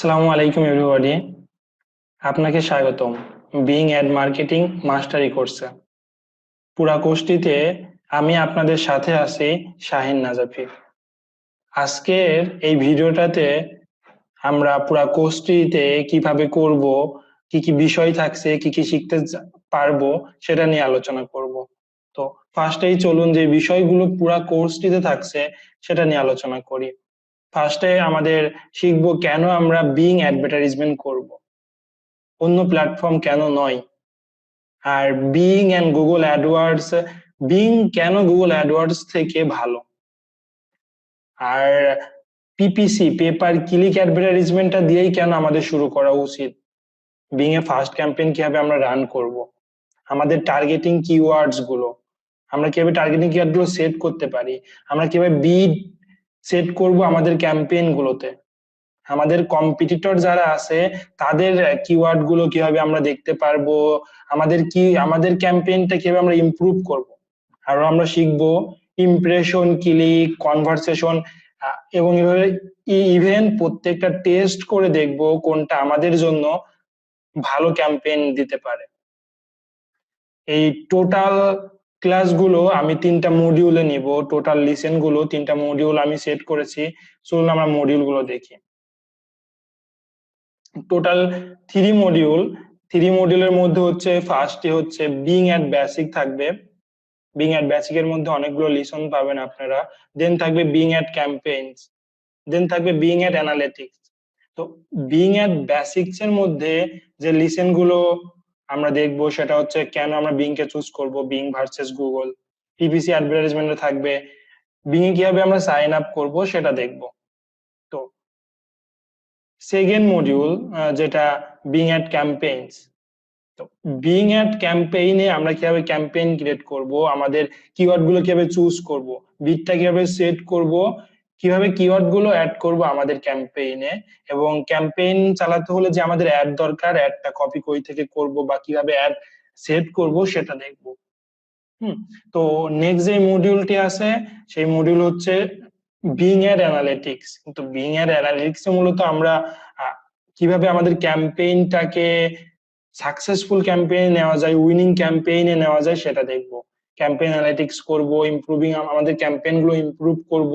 আসসালামু আলাইকুম এভরিবডি আপনাকে স্বাগতম। বিং অ্যাড মার্কেটিং মাস্টারি কোর্সে পুরা কোর্সটিতে আমি আপনাদের সাথে আছি শাহিন নাজাফি। আজকের এই ভিডিওটাতে আমরা পুরা কোর্সটিতে কীভাবে করব, কি কি বিষয় থাকছে, কি কি শিখতে পারব, সেটা নিয়ে আলোচনা করব। তো ফার্স্টেই চলুন যে বিষয়গুলো পুরা কোর্সটিতে থাকছে, সেটা নিয়ে আলোচনা করি। ফার্স্টে আমাদের শিখব কেন আমরা বিং অ্যাডভার্টাইজমেন্ট করব। অন্য প্ল্যাটফর্ম কেন নয়। আর Bing and Google AdWords Bing কেন গুগল অ্যাডওয়ার্ডস থেকে ভালো? আর পিপিসি পেপার ক্লিক অ্যাডভার্টাইজমেন্টটা দিয়েই কেন আমাদের শুরু করা উচিত? বিং এ ফার্স্ট ক্যাম্পেইন কীভাবে আমরা রান করব? আমাদের টার্গেটিং কিওয়ার্ডসগুলো, আমরা কীভাবে টার্গেটিং কিওয়ার্ডগুলো সেট করতে পারি? আমরা কীভাবে বিড সেট করব আমাদের ক্যাম্পেইন গুলোতে। আমাদের কম্পিটিটর যারা আছে, তাদের কিওয়ার্ডগুলো কীভাবে আমরা দেখতে পারব? আমাদের কি, আমাদের ক্যাম্পেইনটা কীভাবে আমরা ইমপ্রুভ করব? আরও আমরা শিখব ইমপ্রেশন ক্লিক কনভারসেশন এবং এভাবে ইভেন প্রত্যেকটা টেস্ট করে দেখব কোনটা আমাদের জন্য ভালো ক্যাম্পেইন দিতে পারে। এই টোটাল ক্লাসগুলো আমি তিনটা মডিউলে নিব। টোটাল লিসেনগুলো তিনটা মডিউল আমি সেট করেছি। চলুন আমরা মডিউলগুলো দেখি। টোটাল থ্রি মডিউল থ্রি মডিউলের মধ্যে হচ্ছে ফার্স্টে হচ্ছে বিং অ্যাট বেসিক থাকবে। বিং অ্যাট বেসিক এর মধ্যে অনেকগুলো লিসন পাবেন আপনারা। দেন থাকবে বিং অ্যাট ক্যাম্পেইনস দেন থাকবে বিং অ্যাট অ্যানালিটিক্স তো বিং অ্যাট বেসিক্স এর মধ্যে যে লিসেনগুলো আমরা দেখব সেটা হচ্ছে কেন আমরা বিং কে চুজ করব বিং ভার্সেস গুগল পিপিসি অ্যাডভার্টাইজমেন্টে থাকবে। বিং এ কীভাবে আমরা সাইন আপ করব সেটা দেখব। তো সেকেন্ড মডিউল যেটা বিং অ্যাট ক্যাম্পেইনস তো বিং অ্যাট ক্যাম্পেইনে আমরা কীভাবে ক্যাম্পেইন ক্রিয়েট করব, আমাদের কিওয়ার্ডগুলো কীভাবে চুজ করব বিটটা কীভাবে সেট করব কীভাবে কিওয়ার্ডগুলো অ্যাড করব আমাদের ক্যাম্পেইনে এবং ক্যাম্পেইন চালাতে হলে যে আমাদের অ্যাড দরকার অ্যাডটা কপি কই থেকে করব বা কীভাবে অ্যাড সেট করব সেটা দেখব। হুম, তো নেক্সট যে মডিউলটি আছে, সেই মডিউল হচ্ছে বিং এর অ্যানালিটিক্স কিন্তু বিং এর অ্যানালিটিক্স মূলত আমরা কীভাবে আমাদের ক্যাম্পেইনটাকে সাকসেসফুল ক্যাম্পেইন নেওয়া যায় উইনিং ক্যাম্পেইনে নেওয়া যায় সেটা দেখব। ক্যাম্পেইন অ্যানালিটিক্স করব ইমপ্রুভিং আমাদের ক্যাম্পেইনগুলো ইমপ্রুভ করব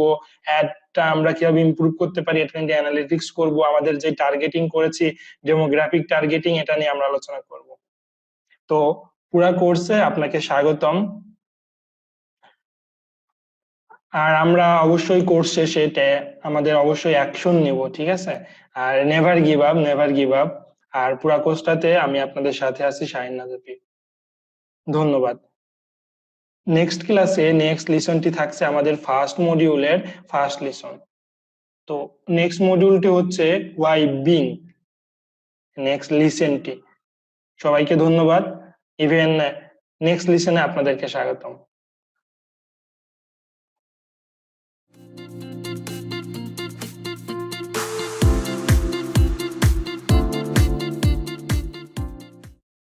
অ্যাডটা আমরা কীভাবে ইমপ্রুভ করতে পারি, এটা নিয়ে অ্যানালিটিক্স করব, আমাদের যে টার্গেটিং করেছি ডেমোগ্রাফিক টার্গেটিং এটা নিয়ে আমরা আলোচনা করব। তো পুরা কোর্সে আপনাকে স্বাগতম। আর আমরা অবশ্যই কোর্স শেষে আমাদের অবশ্যই অ্যাকশন নেব, ঠিক আছে? আর never give up never give up আর পুরা কোর্সটাতে আমি আপনাদের সাথে আছি শাহিন নাজাফি। ধন্যবাদ। নেক্সট ক্লাসে নেক্সট লিসনটি থাকছে আমাদের ফার্স্ট মডিউলের ফার্স্ট লিসন তো নেক্সট মডিউলটি হচ্ছে ওয়াই বিং নেক্সট লিসেনটি সবাইকে ধন্যবাদ। ইভেন নেক্সট লিসনে আপনাদেরকে স্বাগতম।